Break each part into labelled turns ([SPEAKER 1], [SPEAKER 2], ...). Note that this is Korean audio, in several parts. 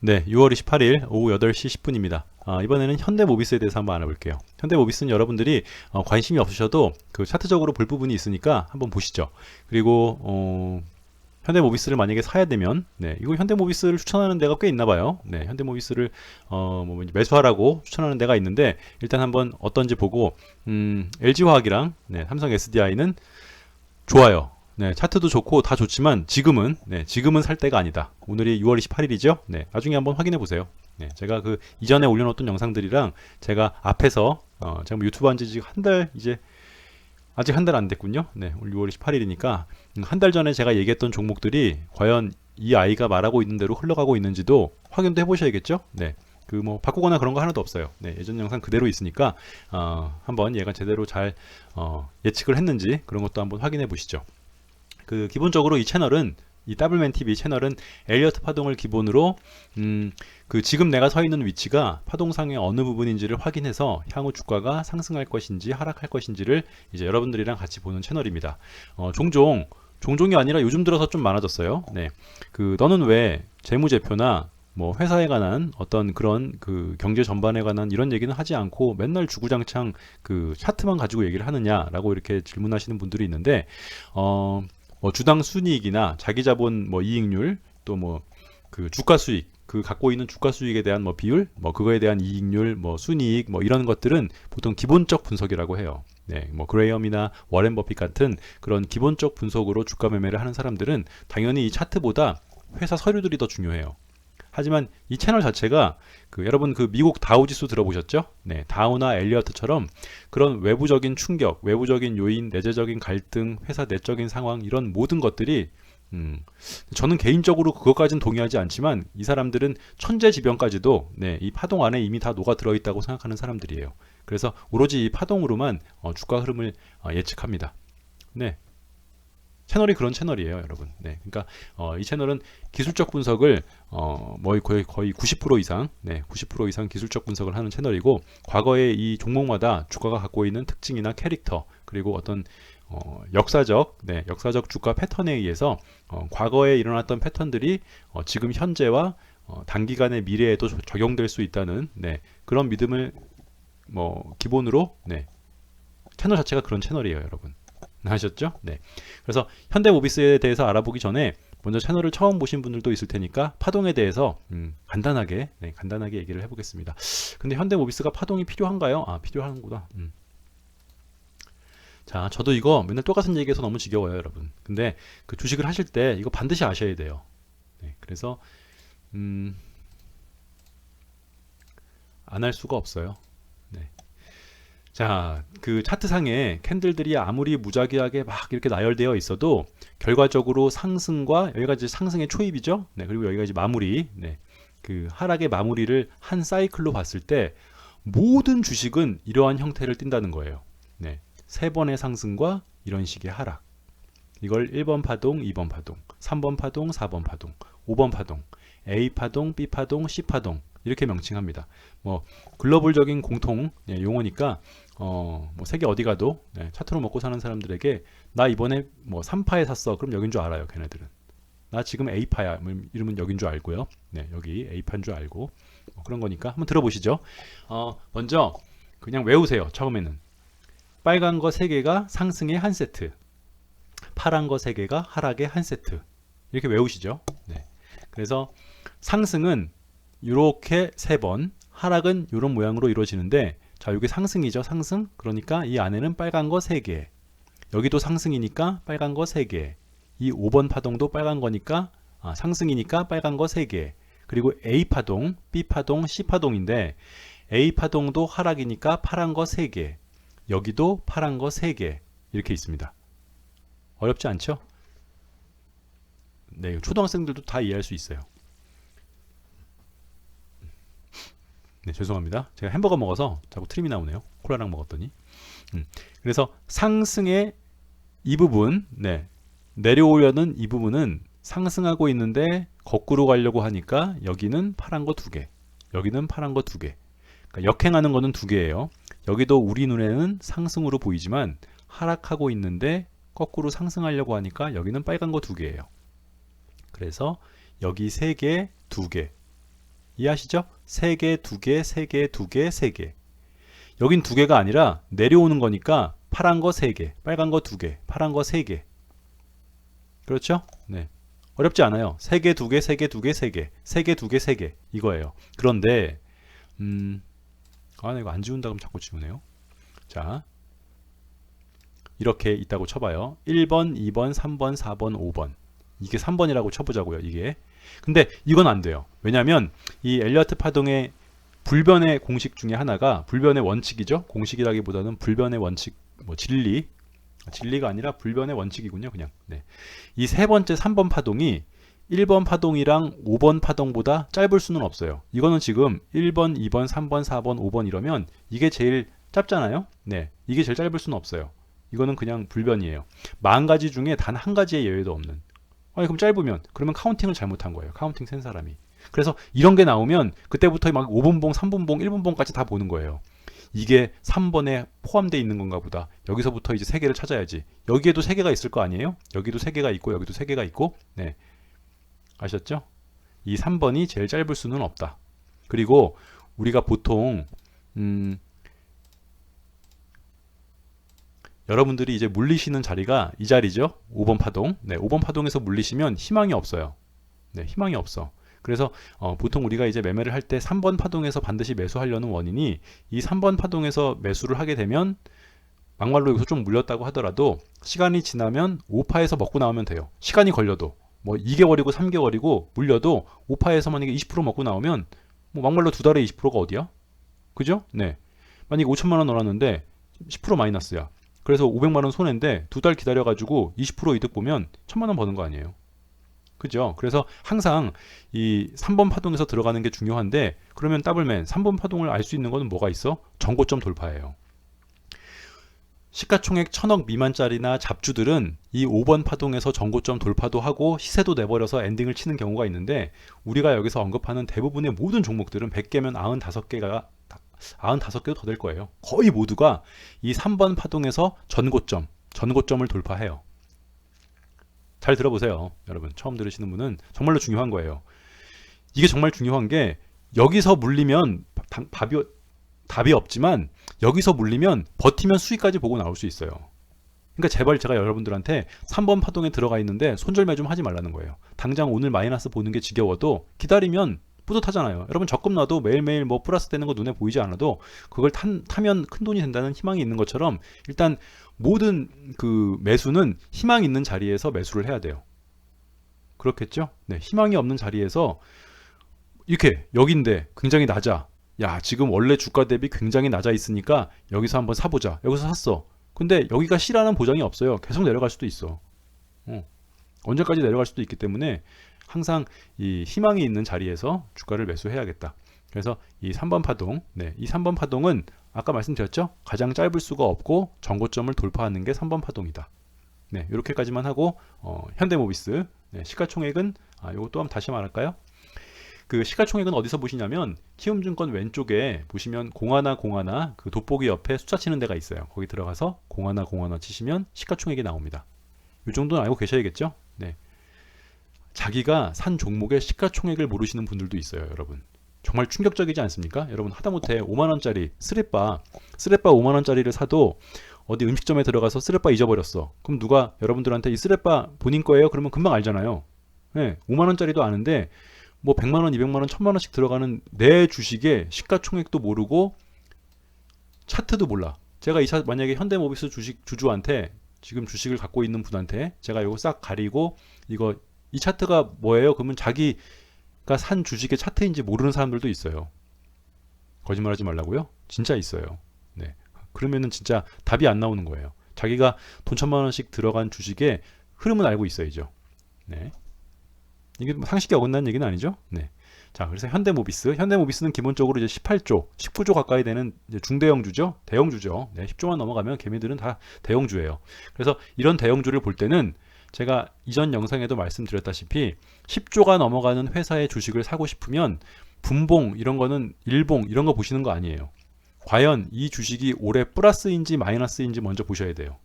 [SPEAKER 1] 네, 6월 28일 오후 8시 10분입니다. 아, 이번에는 현대모비스에 대해서 한번 알아볼게요. 현대모비스는 여러분들이 어, 관심이 없으셔도 그 차트적으로 볼 부분이 있으니까 한번 보시죠. 그리고 어, 현대모비스를 만약에 사야 되면 네, 이거 현대모비스를 추천하는 데가 꽤 있나 봐요. 네, 현대모비스를 어, 뭐 매수하라고 추천하는 데가 있는데 일단 한번 어떤지 보고 음, LG화학이랑 네, 삼성 SDI는 좋아요. 네, 차트도 좋고 다 좋지만 지금은 네, 지금은 살 때가 아니다. 오늘이 6월 28일이죠. 네, 나중에 한번 확인해 보세요. 네, 제가 그 이전에 올려놓았던 영상들이랑 제가 앞에서 어, 제가 뭐 유튜브 한지 지금 한 달 이제 아직 한 달 안 됐군요. 네, 오늘 6월 28일이니까 음, 한달 전에 제가 얘기했던 종목들이 과연 이 아이가 말하고 있는 대로 흘러가고 있는지도 확인도 해보셔야겠죠. 네. 그 뭐 바꾸거나 그런 거 하나도 없어요. 네, 예전 영상 그대로 있으니까 어, 한번 얘가 제대로 잘 어, 예측을 했는지 그런 것도 한번 확인해 보시죠. 그 기본적으로 이 채널은 이 더블맨 TV 채널은 엘리어트 파동을 기본으로 음, 그 지금 내가 서 있는 위치가 파동상의 어느 부분인지를 확인해서 향후 주가가 상승할 것인지 하락할 것인지를 이제 여러분들이랑 같이 보는 채널입니다. 어, 종종 종종이 아니라 요즘 들어서 좀 많아졌어요. 네. 그 너는 왜 재무제표나 뭐 회사에 관한 어떤 그런 그 경제 전반에 관한 이런 얘기는 하지 않고 맨날 주구장창 그 차트만 가지고 얘기를 하느냐라고 이렇게 질문하시는 분들이 있는데 어, 뭐 주당 순이익이나 자기 자본 뭐 이익률 또 뭐 그 주가 수익 그 갖고 있는 주가 수익에 대한 뭐 비율 뭐 그거에 대한 이익률 뭐 순이익 뭐 이런 것들은 보통 기본적 분석이라고 해요. 네, 뭐 그레이엄이나 워렌 버핏 같은 그런 기본적 분석으로 주가 매매를 하는 사람들은 당연히 이 차트보다 회사 서류들이 더 중요해요. 하지만 이 채널 자체가 그 여러분 그 미국 다우 지수 들어보셨죠? 네, 다우나 엘리어트처럼 그런 외부적인 충격, 외부적인 요인, 내재적인 갈등, 회사 내적인 상황 이런 모든 것들이 음, 저는 개인적으로 그것까지는 동의하지 않지만 이 사람들은 천재지변까지도 네, 이 파동 안에 이미 다 녹아 들어 있다고 생각하는 사람들이에요. 그래서 오로지 이 파동으로만 어, 주가 흐름을 어, 예측합니다. 네, 채널이 그런 채널이에요, 여러분. 네, 그러니까 어, 이 채널은 기술적 분석을 어, 뭐 거의 거의 90% 이상, 네, 90% 이상 기술적 분석을 하는 채널이고 과거에 이 종목마다 주가가 갖고 있는 특징이나 캐릭터 그리고 어떤 어, 역사적, 네, 역사적 주가 패턴에 의해서 어, 과거에 일어났던 패턴들이 어, 지금 현재와 어, 단기간의 미래에도 조- 적용될 수 있다는 네, 그런 믿음을 뭐 기본으로 네, 채널 자체가 그런 채널이에요, 여러분. 아셨죠? 네. 그래서 현대모비스에 대해서 알아보기 전에 먼저 채널을 처음 보신 분들도 있을 테니까 파동에 대해서 음, 간단하게 네, 간단하게 얘기를 해보겠습니다. 근데 현대모비스가 파동이 필요한가요? 아 필요하는구나. 음. 자, 저도 이거 맨날 똑같은 얘기해서 너무 지겨워요, 여러분. 근데 그 주식을 하실 때 이거 반드시 아셔야 돼요. 네, 그래서 음, 안 할 수가 없어요. 네. 자, 그 차트상에 캔들들이 아무리 무작위하게 막 이렇게 나열되어 있어도 결과적으로 상승과 여기가 이제 상승의 초입이죠. 네, 그리고 여기가 이제 마무리. 네. 그 하락의 마무리를 한 사이클로 봤을 때 모든 주식은 이러한 형태를 띈다는 거예요. 네. 세 번의 상승과 이런 식의 하락. 이걸 1번 파동, 2번 파동, 3번 파동, 4번 파동, 5번 파동, A 파동, B 파동, C 파동 이렇게 명칭합니다. 뭐 글로벌적인 공통 예, 용어니까 어, 뭐 세계 어디 가도 네, 차트로 먹고 사는 사람들에게 나 이번에 뭐 3파에 샀어. 그럼 여긴 줄 알아요, 걔네들은. 나 지금 A파야. 뭐 이러면 여긴 줄 알고요. 네, 여기 A파인 줄 알고. 뭐 그런 거니까 한번 들어보시죠. 어, 먼저 그냥 외우세요. 처음에는. 빨간 거 3개가 상승의 한 세트. 파란 거 3개가 하락의 한 세트. 이렇게 외우시죠. 네. 그래서 상승은 이렇게 세 번, 하락은 이런 모양으로 이루어지는데 자, 이게 상승이죠. 상승. 그러니까 이 안에는 빨간 거 3개. 여기도 상승이니까 빨간 거 3개. 이 5번 파동도 빨간 거니까 아, 상승이니까 빨간 거 3개. 그리고 A 파동, B 파동, C 파동인데 A 파동도 하락이니까 파란 거 3개. 여기도 파란 거 3개. 이렇게 있습니다. 어렵지 않죠? 네, 초등학생들도 다 이해할 수 있어요. 네, 죄송합니다. 제가 햄버거 먹어서 자꾸 트림이 나오네요. 콜라랑 먹었더니. 음, 그래서 상승의 이 부분, 네, 내려오려는 이 부분은 상승하고 있는데 거꾸로 가려고 하니까 여기는 파란 거 두 개, 여기는 파란 거 두 개. 그러니까 역행하는 거는 두 개예요. 여기도 우리 눈에는 상승으로 보이지만 하락하고 있는데 거꾸로 상승하려고 하니까 여기는 빨간 거 두 개예요. 그래서 여기 세 개, 두 개. 이해하시죠? 세 개, 두 개, 세 개, 두 개, 세 개. 여긴 두 개가 아니라 내려오는 거니까 파란 거세 개, 빨간 거두 개, 파란 거세 개. 그렇죠? 네. 어렵지 않아요. 세 개, 두 개, 세 개, 두 개, 세 개. 세 개, 두 개, 세 개. 이거예요. 그런데 음. 아, 나 이거 안 지운다 그러면 자꾸 지우네요. 자. 이렇게 있다고 쳐봐요. 1번, 2번, 3번, 4번, 5번. 이게 3번이라고 쳐보자고요. 이게. 근데 이건 안 돼요. 왜냐하면 이 엘리어트 파동의 불변의 공식 중에 하나가 불변의 원칙이죠. 공식이라기보다는 불변의 원칙, 뭐 진리, 진리가 아니라 불변의 원칙이군요. 그냥. 네. 이 세 번째 3번 파동이 1번 파동이랑 5번 파동보다 짧을 수는 없어요. 이거는 지금 1번, 2번, 3번, 4번, 5번 이러면 이게 제일 짧잖아요. 네. 이게 제일 짧을 수는 없어요. 이거는 그냥 불변이에요. 만 가지 중에 단 한 가지의 예외도 없는. 아니 그럼 짧으면 그러면 카운팅을 잘못한 거예요. 카운팅 센 사람이. 그래서 이런 게 나오면 그때부터 막 5분봉, 3분봉, 1분봉까지 다 보는 거예요. 이게 3번에 포함되어 있는 건가 보다. 여기서부터 이제 세 개를 찾아야지. 여기에도 세 개가 있을 거 아니에요? 여기도 세 개가 있고 여기도 세 개가 있고. 네. 아셨죠? 이 3번이 제일 짧을 수는 없다. 그리고 우리가 보통 음 여러분들이 이제 물리시는 자리가 이 자리죠. 5번 파동. 네, 5번 파동에서 물리시면 희망이 없어요. 네, 희망이 없어. 그래서 어, 보통 우리가 이제 매매를 할 때 3번 파동에서 반드시 매수하려는 원인이 이 3번 파동에서 매수를 하게 되면 막말로 여기서 좀 물렸다고 하더라도 시간이 지나면 5파에서 먹고 나오면 돼요. 시간이 걸려도 뭐 2개월이고 3개월이고 물려도 5파에서 만약에 20% 먹고 나오면 뭐 막말로 두 달에 20%가 어디야? 그죠? 네. 만약에 5천만 원 넣었는데 10% 마이너스야. 그래서 500만 원 손해인데 두 달 기다려 가지고 20% 이득 보면 1000만 원 버는 거 아니에요. 그죠? 그래서 항상 이 3번 파동에서 들어가는 게 중요한데 그러면 더블맨 3번 파동을 알 수 있는 거는 뭐가 있어? 정고점 돌파예요. 시가총액 천억 미만짜리나 잡주들은 이 5번 파동에서 정고점 돌파도 하고 시세도 내버려서 엔딩을 치는 경우가 있는데 우리가 여기서 언급하는 대부분의 모든 종목들은 100개면 95개가 95개도 더 될 거예요. 거의 모두가 이 3번 파동에서 전고점, 전고점을 돌파해요. 잘 들어보세요. 여러분, 처음 들으시는 분은 정말로 중요한 거예요. 이게 정말 중요한 게 여기서 물리면 답이, 답이 없지만 여기서 물리면 버티면 수익까지 보고 나올 수 있어요. 그러니까 제발 제가 여러분들한테 3번 파동에 들어가 있는데 손절매 좀 하지 말라는 거예요. 당장 오늘 마이너스 보는 게 지겨워도 기다리면 뿌듯하잖아요. 여러분 적금 놔도 매일매일 뭐 플러스 되는 거 눈에 보이지 않아도 그걸 탄, 타면 큰 돈이 된다는 희망이 있는 것처럼 일단 모든 그 매수는 희망 있는 자리에서 매수를 해야 돼요. 그렇겠죠? 네, 희망이 없는 자리에서 이렇게 여긴데 굉장히 낮아. 야, 지금 원래 주가 대비 굉장히 낮아 있으니까 여기서 한번 사보자. 여기서 샀어. 근데 여기가 C라는 보장이 없어요. 계속 내려갈 수도 있어. 어. 언제까지 내려갈 수도 있기 때문에 항상 이 희망이 있는 자리에서 주가를 매수해야겠다. 그래서 이 3번 파동, 네, 이 3번 파동은 아까 말씀드렸죠? 가장 짧을 수가 없고 정고점을 돌파하는 게 3번 파동이다. 네, 이렇게까지만 하고 어, 현대모비스 네, 시가총액은 아, 이거 또 한번 다시 말할까요? 그 시가총액은 어디서 보시냐면 키움증권 왼쪽에 보시면 공하나 공하나 그 돋보기 옆에 숫자 치는 데가 있어요. 거기 들어가서 공하나 공하나 치시면 시가총액이 나옵니다. 이 정도는 알고 계셔야겠죠? 네. 자기가 산 종목의 시가총액을 모르시는 분들도 있어요, 여러분. 정말 충격적이지 않습니까? 여러분 하다못해 5만 원짜리 스레빠, 스레빠 5만 원짜리를 사도 어디 음식점에 들어가서 스레빠 잊어버렸어. 그럼 누가 여러분들한테 이 스레빠 본인 거예요? 그러면 금방 알잖아요. 네, 5만 원짜리도 아는데 뭐 100만 원, 200만 원, 1000만 원씩 들어가는 내 주식의 시가총액도 모르고 차트도 몰라. 제가 이 차 만약에 현대모비스 주식 주주한테 지금 주식을 갖고 있는 분한테 제가 이거 싹 가리고 이거 이 차트가 뭐예요? 그러면 자기가 산 주식의 차트인지 모르는 사람들도 있어요. 거짓말하지 말라고요? 진짜 있어요. 네. 그러면은 진짜 답이 안 나오는 거예요. 자기가 돈 천만 원씩 들어간 주식의 흐름은 알고 있어야죠. 네. 이게 뭐 상식이 어긋나는 얘기는 아니죠? 네. 자, 그래서 현대모비스. 현대모비스는 기본적으로 이제 18조, 19조 가까이 되는 중대형주죠? 대형주죠. 네, 10조만 넘어가면 개미들은 다 대형주예요. 그래서 이런 대형주를 볼 때는 제가 이전 영상에도 말씀드렸다시피 10조가 넘어가는 회사의 주식을 사고 싶으면 분봉 이런 거는 일봉 이런 거 보시는 거 아니에요. 과연 이 주식이 올해 플러스인지 마이너스인지 먼저 보셔야 돼요.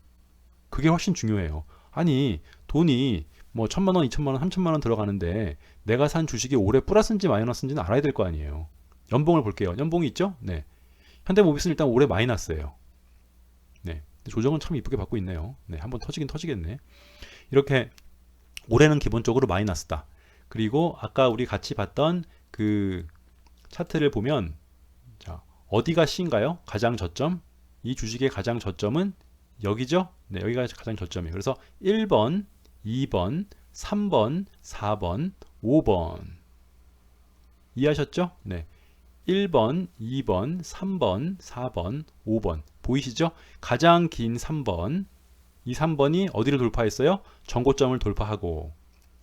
[SPEAKER 1] 그게 훨씬 중요해요. 아니 돈이 뭐 천만 원, 이천만 원, 삼천만 원 들어가는데 내가 산 주식이 올해 플러스인지 마이너스인지는 알아야 될 거 아니에요. 연봉을 볼게요. 연봉이 있죠? 네. 현대모비스는 일단 올해 마이너스예요. 네. 조정은 참 이쁘게 받고 있네요. 네. 한번 터지긴 터지겠네. 이렇게 올해는 기본적으로 마이너스다. 그리고 아까 우리 같이 봤던 그 차트를 보면 자, 어디가 C인가요? 가장 저점? 이 주식의 가장 저점은 여기죠? 네, 여기가 가장 저점이에요. 그래서 1번, 2번, 3번, 4번, 5번. 이해하셨죠? 네. 1번, 2번, 3번, 4번, 5번. 보이시죠? 가장 긴 3번. 이 3번이 어디를 돌파했어요? 전고점을 돌파하고.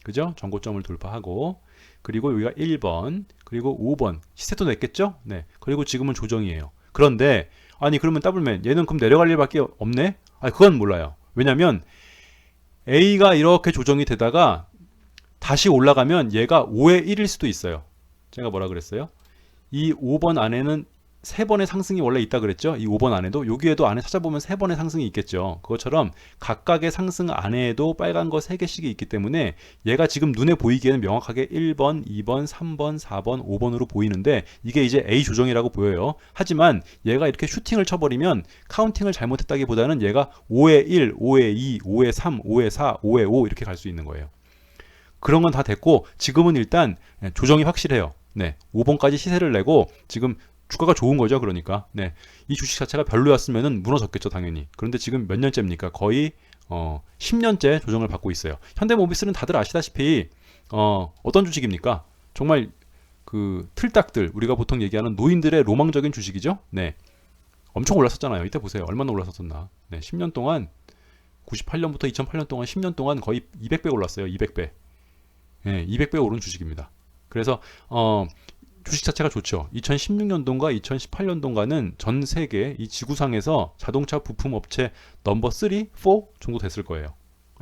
[SPEAKER 1] 그죠? 전고점을 돌파하고. 그리고 여기가 1번, 그리고 5번. 시세도 냈겠죠? 네. 그리고 지금은 조정이에요. 그런데 아니 그러면 더블맨 얘는 그럼 내려갈 일밖에 없네? 아 그건 몰라요. 왜냐면 A가 이렇게 조정이 되다가 다시 올라가면 얘가 5의 1일 수도 있어요. 제가 뭐라 그랬어요? 이 5번 안에는 세 번의 상승이 원래 있다 그랬죠? 이 5번 안에도 여기에도 안에 찾아보면 세 번의 상승이 있겠죠. 그것처럼 각각의 상승 안에도 빨간 거 세 개씩이 있기 때문에 얘가 지금 눈에 보이기에는 명확하게 1번, 2번, 3번, 4번, 5번으로 보이는데 이게 이제 A 조정이라고 보여요. 하지만 얘가 이렇게 슈팅을 쳐버리면 카운팅을 잘못했다기보다는 얘가 5에 1, 5에 2, 5에 3, 5에 4, 5에 5 이렇게 갈 수 있는 거예요. 그런 건 다 됐고 지금은 일단 조정이 확실해요. 네, 5번까지 시세를 내고 지금 주가가 좋은 거죠. 그러니까 네, 이 주식 자체가 별로였으면은 무너졌겠죠, 당연히. 그런데 지금 몇 년째입니까? 거의 어, 10년째 조정을 받고 있어요. 현대모비스는 다들 아시다시피 어, 어떤 주식입니까? 정말 그 틀딱들 우리가 보통 얘기하는 노인들의 로망적인 주식이죠. 네, 엄청 올랐었잖아요. 이때 보세요. 얼마나 올랐었나. 네, 10년 동안 98년부터 2008년 동안 10년 동안 거의 200배 올랐어요. 200배. 네, 200배 오른 주식입니다. 그래서 어, 주식 자체가 좋죠. 2016년도인가 2018년도인가는 전 세계 이 지구상에서 자동차 부품 업체 넘버 3, 4 정도 됐을 거예요.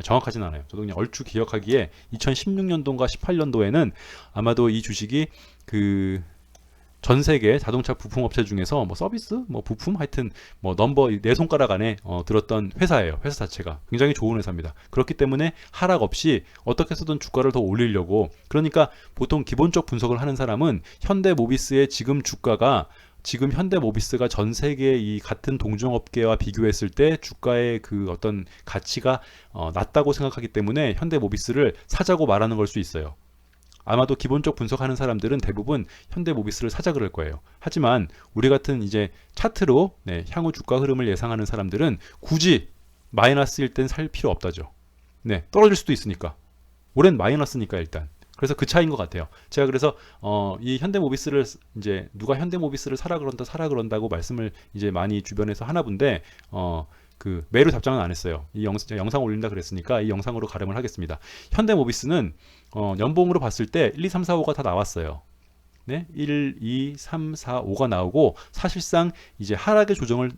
[SPEAKER 1] 정확하진 않아요. 저도 그냥 얼추 기억하기에 2016년도인가 18년도에는 아마도 이 주식이 그 전 세계 자동차 부품 업체 중에서 뭐 서비스, 뭐 부품 하여튼 뭐 넘버 네 손가락 안에 어, 들었던 회사예요. 회사 자체가 굉장히 좋은 회사입니다. 그렇기 때문에 하락 없이 어떻게 해서든 주가를 더 올리려고 그러니까 보통 기본적 분석을 하는 사람은 현대모비스의 지금 주가가 지금 현대모비스가 전 세계 이 같은 동종업계와 비교했을 때 주가의 그 어떤 가치가 어, 낮다고 생각하기 때문에 현대모비스를 사자고 말하는 걸 수 있어요. 아마도 기본적 분석하는 사람들은 대부분 현대 모비스를 사자 그럴 거예요. 하지만 우리 같은 이제 차트로 네, 향후 주가 흐름을 예상하는 사람들은 굳이 마이너스일 땐 살 필요 없다죠. 네, 떨어질 수도 있으니까. 올해는 마이너스니까 일단. 그래서 그 차이인 것 같아요. 제가 그래서 어, 이 현대모비스를 이제 누가 현대모비스를 사라 그런다 사라 그런다고 말씀을 이제 많이 주변에서 하나 본데 어, 그 매로 답장은 안 했어요. 이 영, 영상 올린다 그랬으니까 이 영상으로 가름을 하겠습니다. 현대모비스는 어, 연봉으로 봤을 때 1, 2, 3, 4, 5가 다 나왔어요. 네? 1, 2, 3, 4, 5가 나오고 사실상 이제 하락의 조정을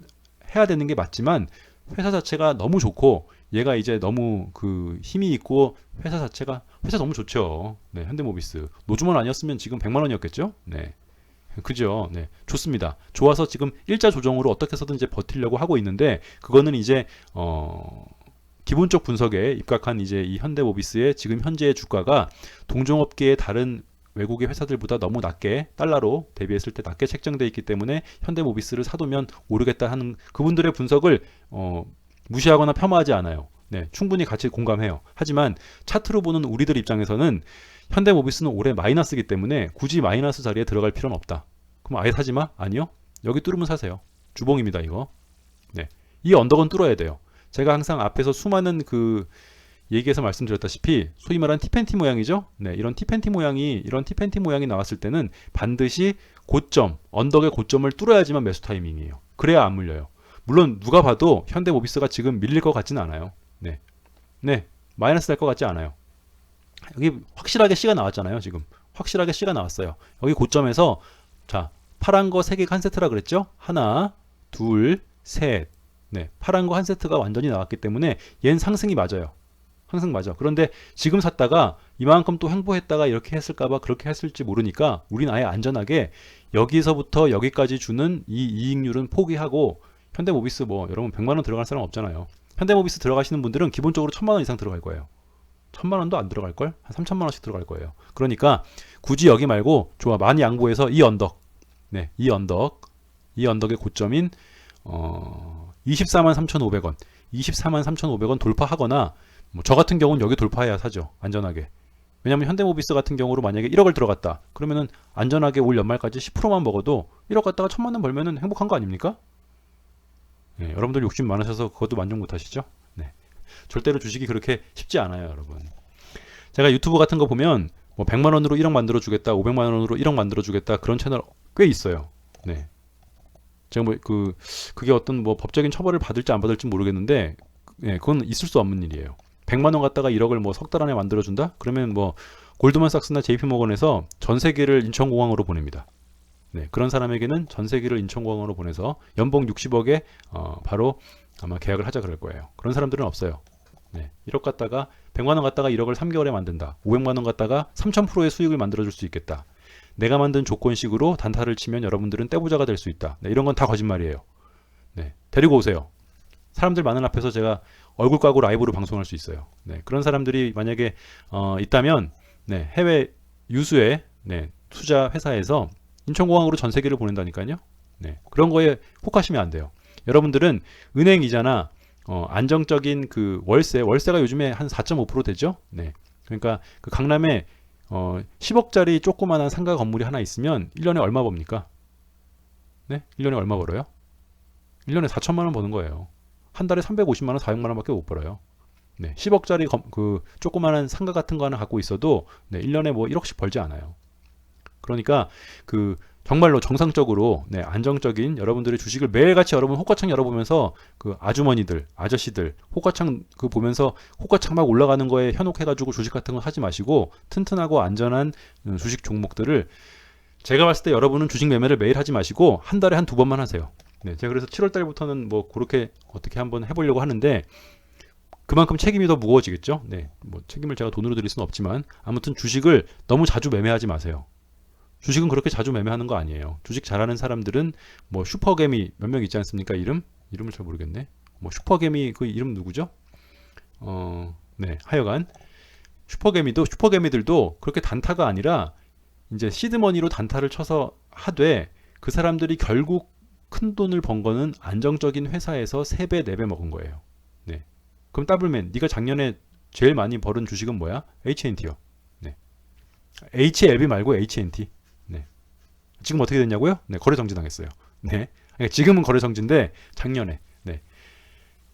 [SPEAKER 1] 해야 되는 게 맞지만 회사 자체가 너무 좋고 얘가 이제 너무 그 힘이 있고 회사 자체가 회사 너무 좋죠. 네, 현대모비스 노주만 아니었으면 지금 100만 원이었겠죠? 네. 그죠. 네. 좋습니다. 좋아서 지금 일자 조정으로 어떻게 해서든 이제 버티려고 하고 있는데 그거는 이제 어 기본적 분석에 입각한 이제 이 현대모비스의 지금 현재의 주가가 동종업계의 다른 외국의 회사들보다 너무 낮게 달러로 대비했을 때 낮게 책정돼 있기 때문에 현대모비스를 사두면 오르겠다 하는 그분들의 분석을 어, 무시하거나 폄하하지 않아요. 네, 충분히 같이 공감해요. 하지만 차트로 보는 우리들 입장에서는 현대모비스는 올해 마이너스이기 때문에 굳이 마이너스 자리에 들어갈 필요는 없다. 그럼 아예 사지 마? 아니요. 여기 뚫으면 사세요. 주봉입니다, 이거. 네. 이 언덕은 뚫어야 돼요. 제가 항상 앞에서 수많은 그 얘기해서 말씀드렸다시피 소위 말하는 티팬티 모양이죠. 네, 이런 티팬티 모양이 이런 티팬티 모양이 나왔을 때는 반드시 고점, 언덕의 고점을 뚫어야지만 매수 타이밍이에요. 그래야 안 물려요. 물론 누가 봐도 현대모비스가 지금 밀릴 것 같지는 않아요. 네. 네. 마이너스 될 것 같지 않아요. 여기 확실하게 C가 나왔잖아요, 지금. 확실하게 C가 나왔어요. 여기 고점에서 자, 파란 거 3개 한 세트라 그랬죠? 하나, 둘, 셋. 네, 파란 거 한 세트가 완전히 나왔기 때문에 얘는 상승이 맞아요. 상승 맞아. 그런데 지금 샀다가 이만큼 또 횡보했다가 이렇게 했을까봐 그렇게 했을지 모르니까 우린 아예 안전하게 여기서부터 여기까지 주는 이 이익률은 포기하고 현대모비스 뭐 여러분 100만 원 들어갈 사람 없잖아요. 현대모비스 들어가시는 분들은 기본적으로 1000만 원 이상 들어갈 거예요. 천만 원도 안 들어갈 걸? 한 3천만 원씩 들어갈 거예요. 그러니까 굳이 여기 말고 좋아 많이 양보해서 이 언덕, 네, 이 언덕, 이 언덕의 고점인 어 24만 3,500원, 24만 3,500원 돌파하거나 뭐 저 같은 경우는 여기 돌파해야 사죠. 안전하게. 왜냐하면 현대모비스 같은 경우로 만약에 1억을 들어갔다. 그러면은 안전하게 올 연말까지 10%만 먹어도 1억 갖다가 천만 원 벌면은 행복한 거 아닙니까? 네, 여러분들 욕심 많으셔서 그것도 만족 못 하시죠? 네. 절대로 주식이 그렇게 쉽지 않아요, 여러분. 제가 유튜브 같은 거 보면 뭐 100만 원으로 1억 만들어 주겠다, 500만 원으로 1억 만들어 주겠다 그런 채널 꽤 있어요. 네. 제가 뭐 그 그게 어떤 뭐 법적인 처벌을 받을지 안 받을지 모르겠는데 예, 그건 있을 수 없는 일이에요. 100만 원 갖다가 1억을 뭐 석 달 안에 만들어 준다? 그러면 뭐 골드만삭스나 JP모건에서 전 세계를 인천공항으로 보냅니다. 네, 그런 사람에게는 전 세계를 인천공항으로 보내서 연봉 60억에 어, 바로 아마 계약을 하자 그럴 거예요. 그런 사람들은 없어요. 네, 1억 갖다가 100만 원 갖다가 1억을 3개월에 만든다. 500만 원 갖다가 3000%의 수익을 만들어 줄 수 있겠다. 내가 만든 조건식으로 단타를 치면 여러분들은 떼부자가 될 수 있다. 네, 이런 건 다 거짓말이에요. 네, 데리고 오세요. 사람들 많은 앞에서 제가 얼굴 까고 라이브로 방송할 수 있어요. 네, 그런 사람들이 만약에 어, 있다면 네, 해외 유수의 네, 투자 회사에서 인천공항으로 전 세계를 보낸다니까요. 네, 그런 거에 혹하시면 안 돼요. 여러분들은 은행 이자나 어, 안정적인 그 월세, 월세가 요즘에 한 4.5% 되죠. 네, 그러니까 그 강남에 어, 10억짜리 조그만한 상가 건물이 하나 있으면 1년에 얼마 법니까? 네, 1년에 얼마 벌어요? 1년에 4천만 원 버는 거예요. 한 달에 350만 원, 400만 원밖에 못 벌어요. 네, 10억짜리 검, 그 조그마한 상가 같은 거 하나 갖고 있어도 네, 1년에 뭐 1억씩 벌지 않아요. 그러니까 그 정말로 정상적으로 네, 안정적인 여러분들의 주식을 매일같이 여러분 호가창 열어보면서 그 아주머니들, 아저씨들 호가창 그 보면서 호가창 막 올라가는 거에 현혹해가지고 주식 같은 거 하지 마시고 튼튼하고 안전한 음, 주식 종목들을 제가 봤을 때 여러분은 주식 매매를 매일 하지 마시고 한 달에 한 두 번만 하세요. 네, 제가 그래서 7월 달부터는 뭐 그렇게 어떻게 한번 해보려고 하는데 그만큼 책임이 더 무거워지겠죠. 네, 뭐 책임을 제가 돈으로 드릴 수는 없지만 아무튼 주식을 너무 자주 매매하지 마세요. 주식은 그렇게 자주 매매하는 거 아니에요. 주식 잘하는 사람들은 뭐 슈퍼개미 몇 명 있지 않습니까? 이름? 이름을 잘 모르겠네. 뭐 슈퍼개미 그 이름 누구죠? 어, 네, 하여간 슈퍼개미도 슈퍼개미들도 그렇게 단타가 아니라 이제 시드머니로 단타를 쳐서 하되 그 사람들이 결국 큰 돈을 번 거는 안정적인 회사에서 3배, 4배 먹은 거예요. 네. 그럼 더블맨, 네가 작년에 제일 많이 벌은 주식은 뭐야? H&T요. 네. HLB 말고 H&T. 네. 지금 어떻게 됐냐고요? 네, 거래 정지 당했어요. 네. 그러니까 지금은 거래 정지인데 작년에 네.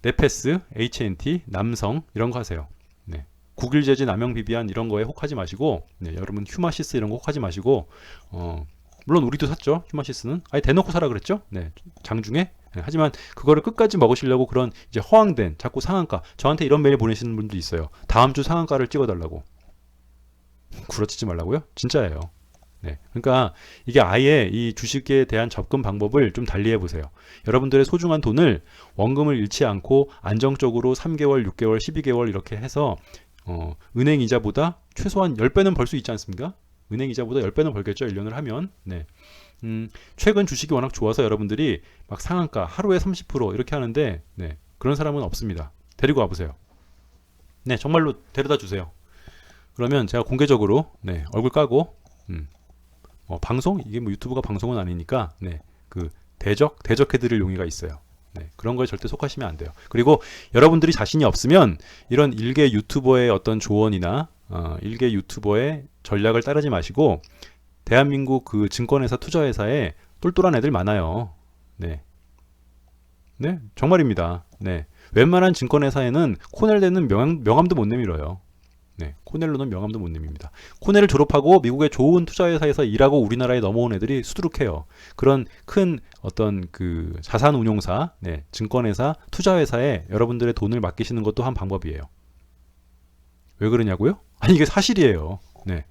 [SPEAKER 1] 네페스, H&T, 남성 이런 거 하세요. 네. 구글 제지 남용 비비안 이런 거에 혹하지 마시고 네, 여러분 휴마시스 이런 거 혹하지 마시고 어, 물론 우리도 샀죠. 휴마시스는. 아예 대놓고 사라 그랬죠. 네. 장중에. 네, 하지만 그거를 끝까지 먹으시려고 그런 이제 허황된 자꾸 상한가. 저한테 이런 메일 보내시는 분도 있어요. 다음 주 상한가를 찍어 달라고. 구라치지 말라고요? 진짜예요. 네. 그러니까 이게 아예 이 주식에 대한 접근 방법을 좀 달리 해 보세요. 여러분들의 소중한 돈을 원금을 잃지 않고 안정적으로 3개월, 6개월, 12개월 이렇게 해서 어, 은행 이자보다 최소한 10배는 벌 수 있지 않습니까? 은행 이자보다 10배는 벌겠죠. 1년을 하면. 네. 음, 최근 주식이 워낙 좋아서 여러분들이 막 상한가 하루에 30% 이렇게 하는데 네. 그런 사람은 없습니다. 데리고 와 보세요. 네, 정말로 데려다 주세요. 그러면 제가 공개적으로 네, 얼굴 까고 음, 어, 방송 이게 뭐 유튜브가 방송은 아니니까 네, 그 대적 대적해드릴 용의가 있어요. 네, 그런 거에 절대 속하시면 안 돼요. 그리고 여러분들이 자신이 없으면 이런 일개 유튜버의 어떤 조언이나 어, 일개 유튜버의 전략을 따르지 마시고 대한민국 그 증권회사 투자회사에 똘똘한 애들 많아요. 네. 네, 정말입니다. 네. 웬만한 증권회사에는 코넬대는 명함, 명함도 못 내밀어요. 네, 코넬로는 명함도 못 내밉니다. 코넬을 졸업하고 미국의 좋은 투자회사에서 일하고 우리나라에 넘어온 애들이 수두룩해요. 그런 큰 어떤 그 자산 운용사, 네, 증권회사, 투자회사에 여러분들의 돈을 맡기시는 것도 한 방법이에요. 왜 그러냐고요? 아니 이게 사실이에요. 네.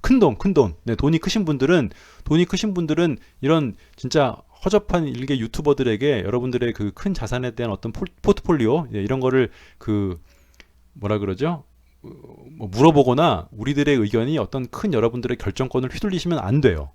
[SPEAKER 1] 큰 돈, 큰 돈. 네, 돈이 크신 분들은 돈이 크신 분들은 이런 진짜 허접한 일개 유튜버들에게 여러분들의 그 큰 자산에 대한 어떤 폴, 포트폴리오 예, 이런 거를 그 뭐라 그러죠? 어, 뭐 물어보거나 우리들의 의견이 어떤 큰 여러분들의 결정권을 휘둘리시면 안 돼요.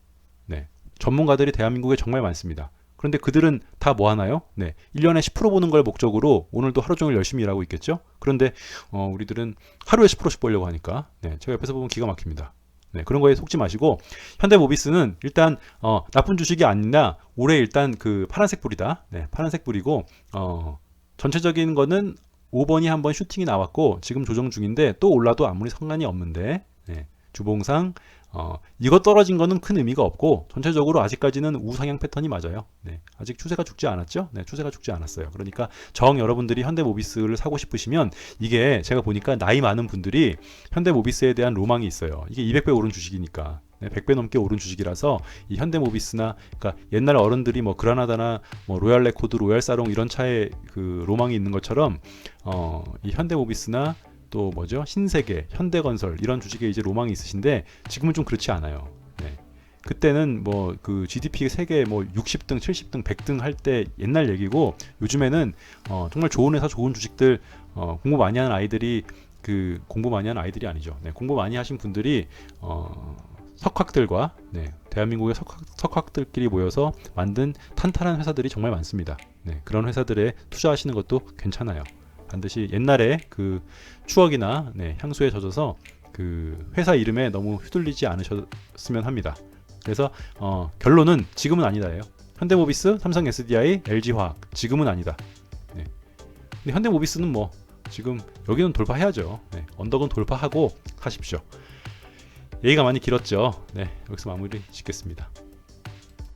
[SPEAKER 1] 네. 전문가들이 대한민국에 정말 많습니다. 그런데 그들은 다 뭐 하나요? 네. 1년에 10% 보는 걸 목적으로 오늘도 하루 종일 열심히 일하고 있겠죠? 그런데 어, 우리들은 하루에 10%씩 벌려고 하니까 네. 제가 옆에서 보면 기가 막힙니다. 네, 그런 거에 속지 마시고 현대모비스는 일단 어, 나쁜 주식이 아니라 올해 일단 그 파란색 불이다. 네, 파란색 불이고 어, 전체적인 거는 5번이 한번 슈팅이 나왔고 지금 조정 중인데 또 올라도 아무리 상관이 없는데 네, 주봉상 어, 이거 떨어진 거는 큰 의미가 없고 전체적으로 아직까지는 우상향 패턴이 맞아요. 네, 아직 추세가 죽지 않았죠? 네, 추세가 죽지 않았어요. 그러니까 정 여러분들이 현대모비스를 사고 싶으시면 이게 제가 보니까 나이 많은 분들이 현대모비스에 대한 로망이 있어요. 이게 200배 오른 주식이니까. 네, 100배 넘게 오른 주식이라서 이 현대모비스나 그러니까 옛날 어른들이 뭐 그라나다나 뭐 로얄 레코드, 로얄 사롱 이런 차에 그 로망이 있는 것처럼 어, 이 현대모비스나 또 뭐죠? 신세계, 현대건설 이런 주식에 이제 로망이 있으신데 지금은 좀 그렇지 않아요. 네. 그때는 뭐 그 GDP 세계 뭐 60등, 70등, 100등 할 때 옛날 얘기고 요즘에는 어 정말 좋은 회사, 좋은 주식들 어 공부 많이 하는 아이들이 그 공부 많이 하는 아이들이 아니죠. 네, 공부 많이 하신 분들이 어 석학들과 네, 대한민국의 석학, 석학 들끼리 모여서 만든 탄탄한 회사들이 정말 많습니다. 네, 그런 회사들에 투자하시는 것도 괜찮아요. 반드시 옛날에 그 추억이나 네, 향수에 젖어서 그 회사 이름에 너무 휘둘리지 않으셨으면 합니다. 그래서 어, 결론은 지금은 아니다예요. 현대모비스, 삼성 SDI, LG화학 지금은 아니다. 네. 근데 현대모비스는 뭐 지금 여기는 돌파해야죠. 네, 언덕은 돌파하고 하십시오. 얘기가 많이 길었죠. 네, 여기서 마무리 짓겠습니다.